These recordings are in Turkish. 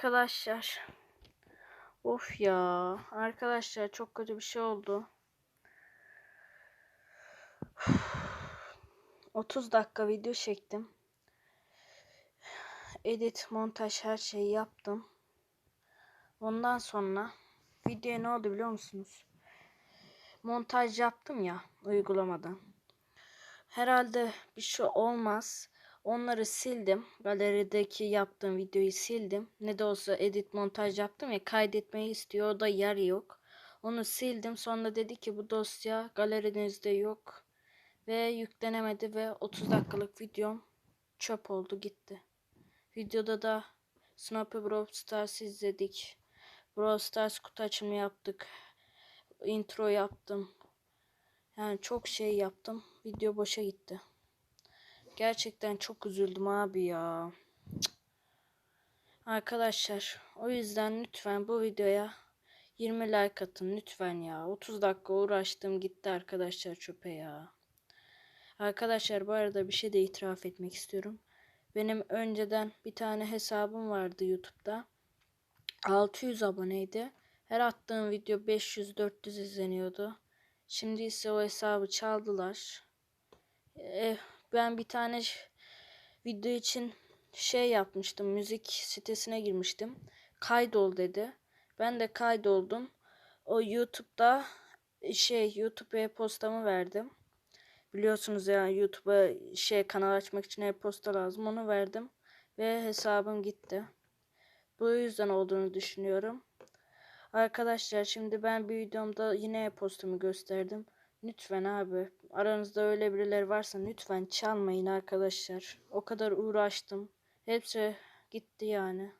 Arkadaşlar. Of ya. Arkadaşlar çok kötü bir şey oldu. 30 dakika video çektim. Edit, montaj her şeyi yaptım. Ondan sonra videoya ne oldu biliyor musunuz? Montaj yaptım ya uygulamadan. Herhalde bir şey olmaz. Onları sildim. Galerideki yaptığım videoyu sildim. Ne de olsa edit montaj yaptım ya kaydetmeyi istiyor. O da yer yok. Onu sildim. Sonra dedi ki bu dosya galerinizde yok. Ve yüklenemedi ve 30 dakikalık videom çöp oldu gitti. Videoda da Snappy Brawl Stars izledik. Brawl Stars kutu açımı yaptık. Intro yaptım. Yani çok şey yaptım. Video boşa gitti. Gerçekten çok üzüldüm abi ya. Arkadaşlar o yüzden lütfen bu videoya 20 like atın lütfen ya. 30 dakika uğraştım gitti arkadaşlar çöpe ya. Arkadaşlar bu arada bir şey de itiraf etmek istiyorum. Benim önceden bir tane hesabım vardı YouTube'da. 600 aboneydi. Her attığım video 500-400 izleniyordu. Şimdi ise o hesabı çaldılar. Eh, ben bir tane video için şey yapmıştım. Müzik sitesine girmiştim. Kaydol dedi. Ben de kaydoldum. O YouTube'da şey YouTube e-postamı verdim. Biliyorsunuz ya YouTube'a şey kanal açmak için e-posta lazım. Onu verdim ve hesabım gitti. Bu yüzden olduğunu düşünüyorum. Arkadaşlar şimdi ben bir videomda yine e-postamı gösterdim. Lütfen abi aranızda öyle birileri varsa lütfen çalmayın arkadaşlar. O kadar uğraştım. Hepsi gitti yani.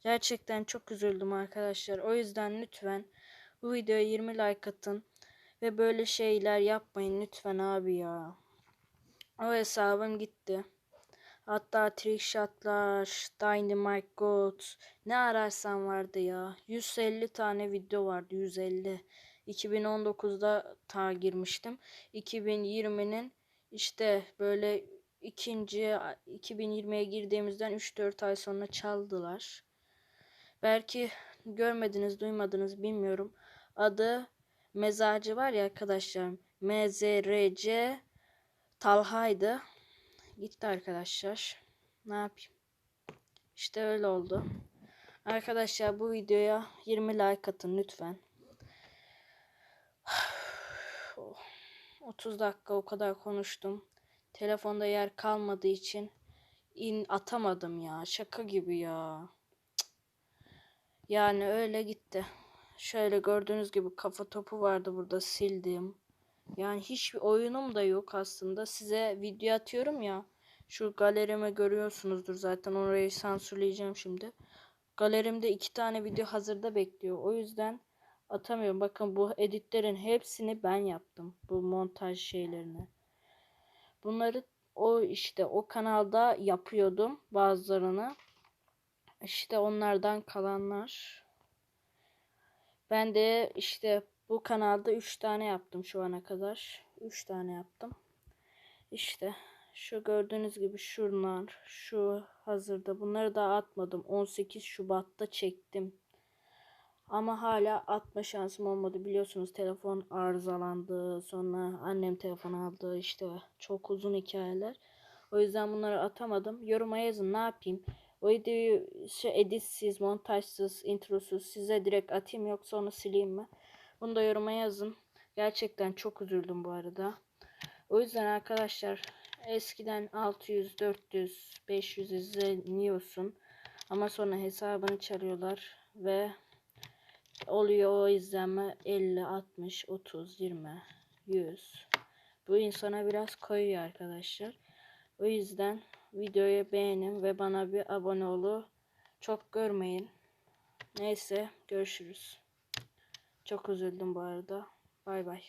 Gerçekten çok üzüldüm arkadaşlar. O yüzden lütfen bu videoya 20 like atın. Ve böyle şeyler yapmayın lütfen abi ya. O hesabım gitti. Hatta trickshotlar, dynamite goat ne ararsan vardı ya. 150 tane video vardı 150. 2019'da ta girmiştim. 2020'nin işte böyle ikinci 2020'ye girdiğimizden 3-4 ay sonra çaldılar. Belki görmediniz, duymadınız bilmiyorum. Adı mezarcı var ya arkadaşlar. MZRC Talha'ydı. Gitti arkadaşlar. Ne yapayım? İşte öyle oldu. Arkadaşlar bu videoya 20 like atın lütfen. 30 dakika o kadar konuştum. Telefonda yer kalmadığı için in atamadım ya. Şaka gibi ya. Yani öyle gitti. Şöyle gördüğünüz gibi kafa topu vardı burada sildim. Yani hiçbir oyunum da yok aslında. Size video atıyorum ya. Şu galerimi görüyorsunuzdur zaten. Orayı sansürleyeceğim şimdi. Galerimde iki tane video hazırda bekliyor. O yüzden atamıyorum. Bakın bu editlerin hepsini ben yaptım. Bu montaj şeylerini. Bunları o işte o kanalda yapıyordum bazılarını. İşte onlardan kalanlar. Ben de işte bu kanalda 3 tane yaptım şu ana kadar. 3 tane yaptım. İşte şu gördüğünüz gibi şunlar, şu hazırda. Bunları da atmadım. 18 Şubat'ta çektim. Ama hala atma şansım olmadı. Biliyorsunuz telefon arızalandı. Sonra annem telefon aldı. İşte çok uzun hikayeler. O yüzden bunları atamadım. Yoruma yazın ne yapayım. O videoyu şey, editsiz, montajsız, introsuz size direkt atayım yoksa onu sileyim mi? Bunu da yoruma yazın. Gerçekten çok üzüldüm bu arada. O yüzden arkadaşlar eskiden 600, 400, 500 izleniyorsun. Ama sonra hesabını çalıyorlar ve oluyor o izlenme 50, 60, 30, 20, 100. Bu insana biraz koyuyor arkadaşlar. O yüzden videoyu beğenin ve bana bir abone olu. Çok görmeyin. Neyse görüşürüz. Çok üzüldüm bu arada. Bay bay.